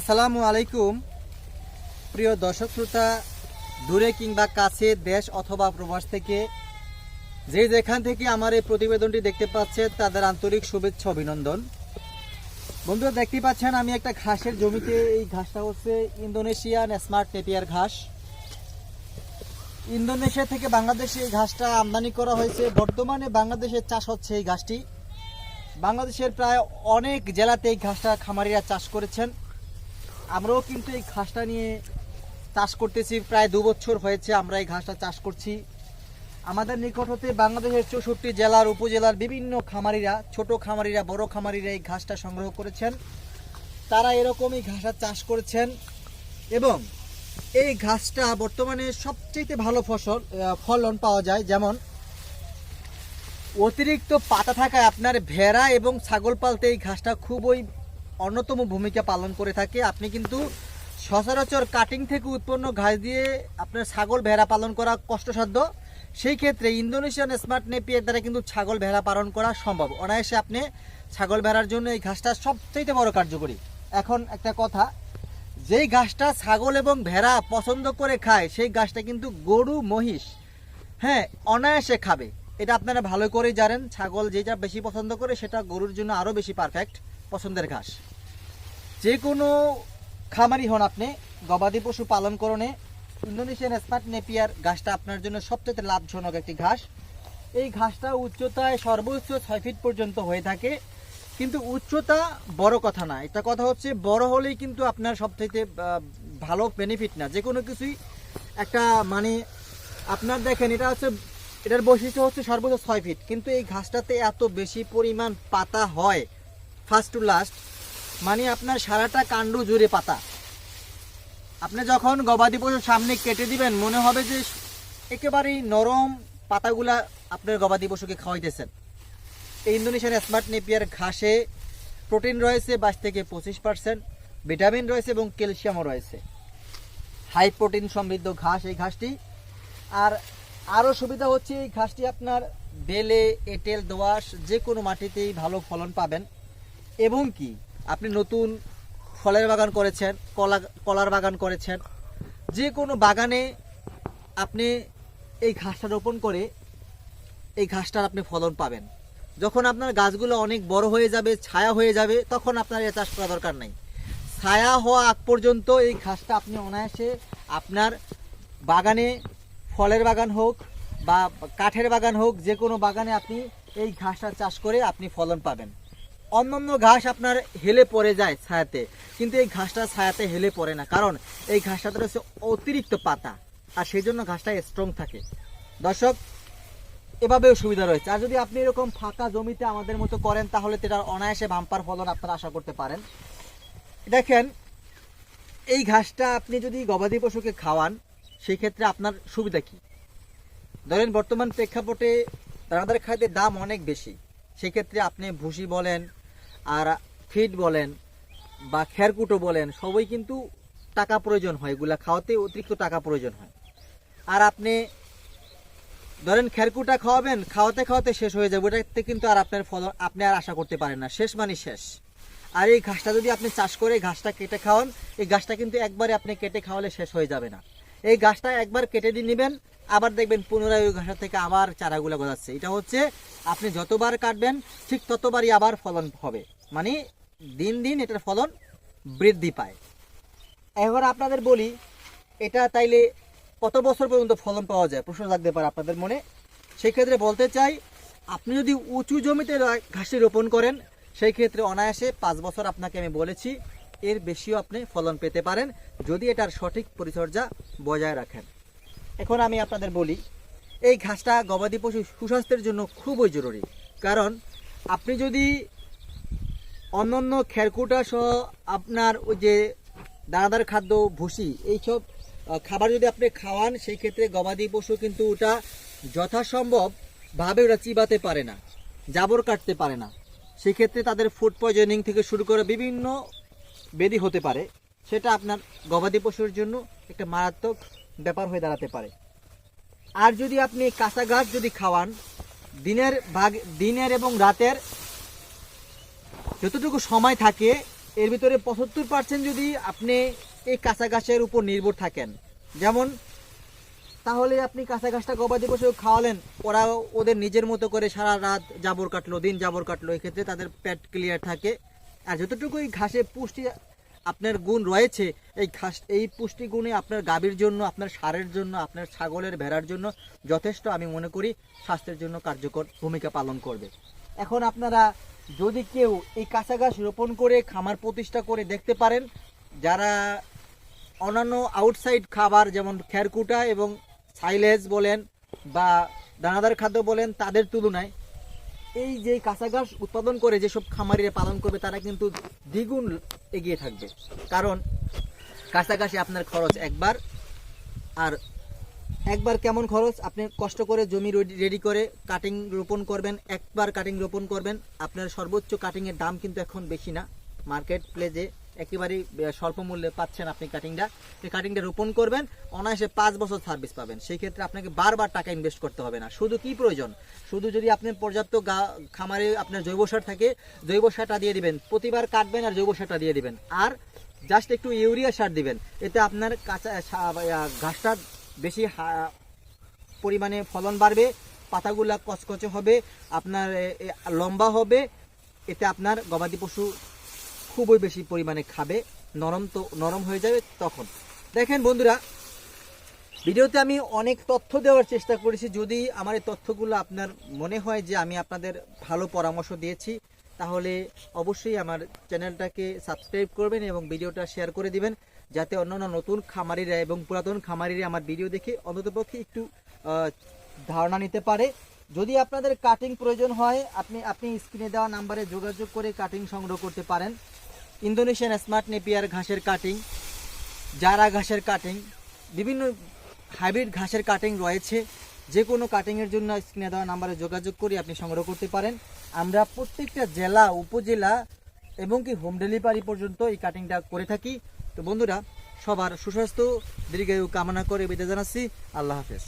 আসসালামু আলাইকুম। প্রিয় দর্শক শ্রোতা, দূরে কিংবা কাছে দেশ অথবা প্রবাস থেকে, যে যেখান থেকে আমার এই প্রতিবেদনটি দেখতে পাচ্ছেন তাদের আন্তরিক শুভেচ্ছা, অভিনন্দন। বন্ধুরা, দেখতে পাচ্ছেন, আমি একটা ঘাসের জমিতে, এই ঘাসটা হচ্ছে ইন্দোনেশিয়ান স্মার্ট নেপিয়ার ঘাস। ইন্দোনেশিয়া থেকে বাংলাদেশে এই ঘাসটা আমদানি করা হয়েছে। বর্তমানে বাংলাদেশে চাষ হচ্ছে এই ঘাসটি। বাংলাদেশের প্রায় অনেক জেলাতে এই ঘাসটা খামারিরা চাষ করেছেন। আমরাও কিন্তু এই ঘাসটা নিয়ে চাষ করতেছি, প্রায় দু বছর হয়েছে আমরা এই ঘাসটা চাষ করছি। আমাদের নিকট হতে বাংলাদেশের চৌষট্টি জেলার উপজেলার বিভিন্ন খামারিরা, ছোট খামারিরা, বড় খামারিরা এই ঘাসটা সংগ্রহ করেছেন। তারা এরকমই ঘাসটা চাষ করেছেন এবং এই ঘাসটা বর্তমানে সবচেয়ে ভালো ফসল ফলন পাওয়া যায়। যেমন অতিরিক্ত পাতা থাকায় আপনার ভেড়া এবং ছাগল পালতে এই ঘাসটা খুবই অন্যতম ভূমিকা পালন করে থাকে। আপনি কিন্তু সচরাচর কাটিং থেকে উৎপন্ন ঘাস দিয়ে আপনার ছাগল ভেড়া পালন করা কষ্টসাধ্য। সেই ক্ষেত্রে ইন্দোনেশিয়ান স্মার্ট নেপিয়ার দ্বারা কিন্তু ছাগল ভেড়া পালন করা সম্ভব। অনায়াসে আপনি ছাগল ভেড়ার জন্য এই ঘাসটা সবচেয়ে বড় কার্যকরী। এখন একটা কথা, যেই ঘাসটা ছাগল এবং ভেড়া পছন্দ করে খায়, সেই ঘাসটা কিন্তু গরু, মহিষ হ্যাঁ অনায়াসে খাবে। এটা আপনারা ভালো করেই জানেন। ছাগল যেটা বেশি পছন্দ করে, সেটা গরুর জন্য আরও বেশি পারফেক্ট পছন্দের ঘাস। যে কোনো খামারি হন আপনি, গবাদি পশু পালন করণে ইন্দোনেশিয়ান স্মার্ট নেপিয়ার ঘাসটা আপনার জন্য সবচেয়ে লাভজনক একটি ঘাস। এই ঘাসটা উচ্চতায় সর্বোচ্চ ছয় ফিট পর্যন্ত হয়ে থাকে, কিন্তু উচ্চতা বড় কথা না। এটা কথা হচ্ছে বড় হলেই কিন্তু আপনার সবথেকে ভালো বেনিফিট না। যে কোনো কিছুই একটা মানে আপনার দেখেন, এটা হচ্ছে, এটার বৈশিষ্ট্য হচ্ছে সর্বোচ্চ ছয় ফিট। কিন্তু এই ঘাসটাতে এত বেশি পরিমাণ পাতা হয় ফার্স্ট টু লাস্ট মানে আপনার সারাটা কাণ্ড জুড়ে পাতা। আপনি যখন গবাদি পশুর সামনে কেটে দিবেন, মনে হবে যে একেবারেই নরম পাতাগুলা আপনার গবাদি পশুকে খাওয়াইতেছেন। এই ইন্দোনেশিয়ান স্মার্ট নেপিয়ার ঘাসে প্রোটিন রয়েছে বাইশ থেকে পঁচিশ পার্সেন্ট, ভিটামিন রয়েছে এবং ক্যালসিয়ামও রয়েছে। হাই প্রোটিন সমৃদ্ধ ঘাস এই ঘাসটি। আর আরও সুবিধা হচ্ছে এই ঘাসটি আপনার বেলে, এঁটেল, দোআঁশ যে কোনো মাটিতেই ভালো ফলন পাবেন। এবং কি? আপনি নতুন ফলের বাগান করেছেন, কলা, কলার বাগান করেছেন। যে কোনো বাগানে আপনি এই ঘাসটা রোপণ করে এই ঘাসটার আপনি ফলন পাবেন। যখন আপনার গাছগুলো অনেক বড় হয়ে যাবে, ছায়া হয়ে যাবে, তখন আপনার এ চাষ করা দরকার নেই। ছায়া হওয়া আগ পর্যন্ত এই ঘাসটা আপনি অনায়াসে আপনার বাগানে ফলের বাগান হোক বা কাঠের বাগান হোক, যে কোনো বাগানে আপনি এই ঘাসটা চাষ করে আপনি ফলন পাবেন। অন্যান্য ঘাস আপনার হেলে পড়ে যায় ছায়াতে। কিন্তু এই ঘাসটা ছায়াতে হেলে পড়ে না। কারণ এই ঘাসটাতে রয়েছে অতিরিক্ত পাতা। আর সেই জন্য ঘাসটা স্ট্রং থাকে। দর্শক, এভাবেও সুবিধা রয়েছে। আর যদি আপনি এরকম ফাঁকা জমিতে আমাদের মতো করেন, তাহলে তো এটার অনায়াসে বাম্পার ফলন আপনারা আশা করতে পারেন। দেখেন, এই ঘাসটা আপনি যদি গবাদি পশুকে খাওয়ান সেই ক্ষেত্রে আপনার সুবিধা কি? ধরেন, বর্তমান প্রেক্ষাপটে দানাদার খাদ্যের দাম অনেক বেশি। সেক্ষেত্রে আপনি ভুসি বলেন আর ফিড বলেন বা খেরকুটো বলেন, সবই কিন্তু টাকা প্রয়োজন হয়। এগুলা খাওয়াতে অতিরিক্ত টাকা প্রয়োজন হয়। আর আপনি ধরেন খেরকুটা খাওয়াবেন, খাওয়াতে খাওয়াতে শেষ হয়ে যাবে। ওটাতে কিন্তু আর আপনার ফলন আপনি আর আশা করতে পারেন না। শেষ মানে শেষ। আর এই ঘাসটা যদি আপনি চাষ করে ঘাসটা কেটে খাওয়ান, এই ঘাসটা কিন্তু একবারে আপনি কেটে খাওয়ালে শেষ হয়ে যাবে না। এই ঘাসটা একবার কেটে দিয়ে নেবেন, আবার দেখবেন পুনরায় ওই ঘাসটা থেকে আবার চারাগুলো গজাচ্ছে। এটা হচ্ছে আপনি যতবার কাটবেন, ঠিক ততবারই আবার ফলন হবে। মানে দিন দিন এটার ফলন বৃদ্ধি পায়। এবার আপনাদের বলি, এটা তাইলে কত বছর পর্যন্ত ফলন পাওয়া যায়? প্রশ্ন থাকতে পারে আপনাদের মনে। সেই ক্ষেত্রে বলতে চাই, আপনি যদি উঁচু জমিতে ঘাসটি রোপণ করেন সেই ক্ষেত্রে অনায়াসে পাঁচ বছর আপনাকে আমি বলেছি এর বেশিও আপনি ফলন পেতে পারেন যদি এটার সঠিক পরিচর্যা বজায় রাখেন। এখন আমি আপনাদের বলি, এই ঘাসটা গবাদি পশু সুস্বাস্থ্যের জন্য খুবই জরুরি। কারণ আপনি যদি অন্যান্য খেরকুটা সহ আপনার ওই যে দানাদার খাদ্য, ভুসি, এইসব খাবার যদি আপনি খাওয়ান, সেই ক্ষেত্রে গবাদি পশু কিন্তু ওটা যথাসম্ভব ভাবে ওরা চিবাতে পারে না, জাবর কাটতে পারে না। সেক্ষেত্রে তাদের ফুড পয়জনিং থেকে শুরু করে বিভিন্ন ব্যাধি হতে পারে, সেটা আপনার গবাদি পশুর জন্য একটা মারাত্মক ব্যাপার হয়ে দাঁড়াতে পারে। আর যদি আপনি কাঁচা ঘাস যদি খাওয়ান, দিনের ভাগ, দিনের এবং রাতের যতটুকু সময় থাকে, এর ভিতরে পঁচাত্তর পার্সেন্ট যদি আপনি এই কাঁচা ঘাসের উপর নির্ভর থাকেন। যেমন, তাহলে আপনি কাঁচা ঘাসটা গবাদি পশু খাওয়ালেন ওরা ওদের নিজের মতো করে সারা রাত জাবর কাটলো, দিন জাবর কাটলো, এক্ষেত্রে তাদের পেট ক্লিয়ার থাকে। আর যতটুকু এই ঘাসে পুষ্টি আপনার গুণ রয়েছে, এই ঘাস, এই পুষ্টি গুণে আপনার গাভীর জন্য, আপনার সারের জন্য, আপনার ছাগলের ভেড়ার জন্য যথেষ্ট আমি মনে করি স্বাস্থ্যের জন্য কার্যকর ভূমিকা পালন করবে। এখন আপনারা যদি কেউ এই কাঁচা ঘাস রোপণ করে খামার প্রতিষ্ঠা করে দেখতে পারেন, যারা অন্যান্য আউটসাইড খাবার যেমন খেরকুটা এবং সাইলেজ বলেন বা দানাদার খাদ্য বলেন, তাদের তুলনায় এই যে কাঁচা ঘাস উৎপাদন করে, যেসব খামারিরে পালন করবে, তারা কিন্তু দ্বিগুণ এগিয়ে থাকবে। কারণ কাঁচা ঘাসে আপনার খরচ একবার, আর একবার কেমন খরচ? আপনি কষ্ট করে জমি রেডি করে কাটিং রোপণ করবেন, একবার কাটিং রোপণ করবেন। আপনার সর্বোচ্চ কাটিংয়ের দাম কিন্তু এখন বেশি না। মার্কেট প্লেজে একেবারেই স্বল্প মূল্যে পাচ্ছেন আপনি কাটিংটা এই কাটিংটা রোপণ করবেন, অনায়াসে পাঁচ বছর সার্ভিস পাবেন। সেই ক্ষেত্রে আপনাকে বারবার টাকা ইনভেস্ট করতে হবে না। শুধু কি প্রয়োজন? শুধু যদি আপনি পর্যাপ্ত খামারে আপনার জৈব সার থাকে, জৈব সারটা দিয়ে দিবেন, প্রতিবার কাটবেন আর জৈব সারটা দিয়ে দিবেন। আর জাস্ট একটু ইউরিয়া সার দিবেন, এতে আপনার কাঁচা ঘাসটা বেশি পরিমাণে ফলন বাড়বে, পাতাগুলা কচকচে হবে, আপনার লম্বা হবে, এতে আপনার গবাদি পশু খুবই বেশি পরিমাণে খাবে, নরম তো, নরম হয়ে যাবে তখন। দেখেন বন্ধুরা, ভিডিওতে আমি অনেক তথ্য দেওয়ার চেষ্টা করেছি। যদি আমার এই তথ্যগুলো আপনার মনে হয় যে আমি আপনাদের ভালো পরামর্শ দিয়েছি, তাহলে অবশ্যই আমার চ্যানেলটাকে সাবস্ক্রাইব করবেন এবং ভিডিওটা শেয়ার করে দিবেন, যাতে অন্যান্য নতুন খামারিরা এবং পুরাতন খামারিরা আমার ভিডিও দেখে অন্ততপক্ষে একটু ধারণা নিতে পারে। যদি আপনাদের কাটিং প্রয়োজন হয়, আপনি আপনি স্ক্রিনে দেওয়া নাম্বারে যোগাযোগ করে কাটিং সংগ্রহ করতে পারেন। ইন্দোনেশিয়ান স্মার্ট নেপিয়ার ঘাসের কাটিং জারা ঘাসের কাটিং বিভিন্ন হাইব্রিড ঘাসের কাটিং রয়েছে। যে কোনো কাটিংয়ের জন্য স্ক্রিনে দেওয়া নাম্বারে যোগাযোগ করে আপনি সংগ্রহ করতে পারেন। আমরা প্রত্যেকটা জেলা, উপজেলা এবং কি হোম ডেলিভারি পর্যন্ত এই কাটিংটা করে থাকি। তো বন্ধুরা, সবার সুস্বাস্থ্য, দীর্ঘায়ু কামনা করে বিদায় জানাচ্ছি। আল্লাহ হাফেজ।